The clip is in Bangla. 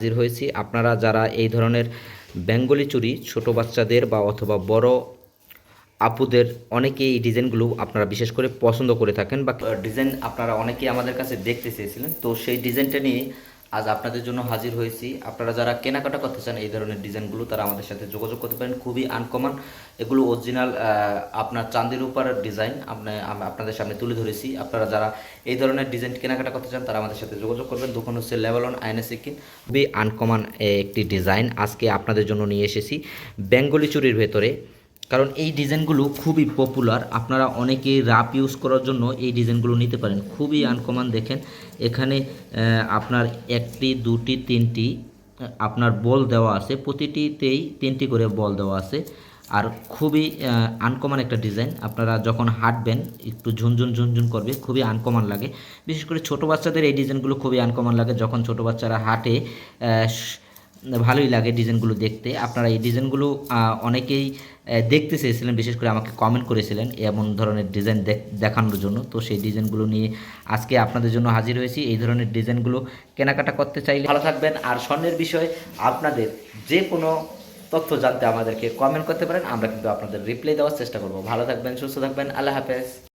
হাজির হয়েছি। আপনারা যারা এই ধরনের বেঙ্গলি চুরি, ছোট বাচ্চাদের বা অথবা বড় আপুদের অনেকে এই ডিজাইনগুলো আপনারা বিশেষ করে পছন্দ করে থাকেন বা ডিজাইন আপনারা অনেকেই আমাদের কাছে দেখতে চেয়েছিলেন। তো সেই ডিজাইনটা নিয়ে আজ আপনাদের জন্য হাজির হয়েছি। আপনারা যারা কেনাকাটা করতে চান এই ধরনের ডিজাইনগুলো, তারা আমাদের সাথে যোগাযোগ করতে পারেন। খুবই আনকমন এগুলো অরিজিনাল আপনার চাঁদের উপর ডিজাইন। আপনি আপনাদের সামনে তুলে ধরেছি। আপনারা যারা এই ধরনের ডিজাইন কেনাকাটা করতে চান, তারা আমাদের সাথে যোগাযোগ করবেন। দোকান হচ্ছে লেভেলন আইএনএস কিন খুবই আনকমন একটি ডিজাইন। আজকে আপনাদের জন্য নিয়ে এসেছি। বেঙ্গলি চুরির ভেতরে কারণ এই ডিজাইনগুলো খুবই পপুলার আপনারা অনেকেই রাপ ইউজ করার জন্য এই ডিজাইনগুলো নিতে পারেন। খুবই আনকমন দেখেন। এখানে আপনার একটি, দুটি, তিনটি আপনার বল দেওয়া আছে। প্রতিটিতেই তিনটি করে বল দেওয়া আছে। আর খুবই আনকমন একটা ডিজাইন। আপনারা যখন হাঁটবেন, একটু ঝুনঝুন ঝুনঝুন করবে, খুবই আনকমন লাগে। বিশেষ করে ছোট বাচ্চাদের এই ডিজাইনগুলো খুবই আনকমন লাগে। যখন ছোট বাচ্চারা হাঁটে ভালোই লাগে ডিজাইনগুলো দেখতে। আপনারা এই ডিজাইনগুলো অনেকেই দেখতে চেয়েছিলেন, বিশেষ করে আমাকে কমেন্ট করেছিলেন এমন ধরনের ডিজাইন দেখ- দেখানোর জন্য। তো সেই ডিজাইনগুলো নিয়ে আজকে আপনাদের জন্য হাজির হয়েছি। এই ধরনের ডিজাইনগুলো কেনাকাটা করতে চাইলে ভালো থাকবেন। আর স্বর্ণের বিষয়ে আপনাদের যে কোনো তথ্য জানতে আমাদেরকে কমেন্ট করতে পারেন। আমরা কিন্তু আপনাদের রিপ্লাই দেওয়ার চেষ্টা করব। ভালো থাকবেন, সুস্থ থাকবেন। আল্লাহ হাফেজ।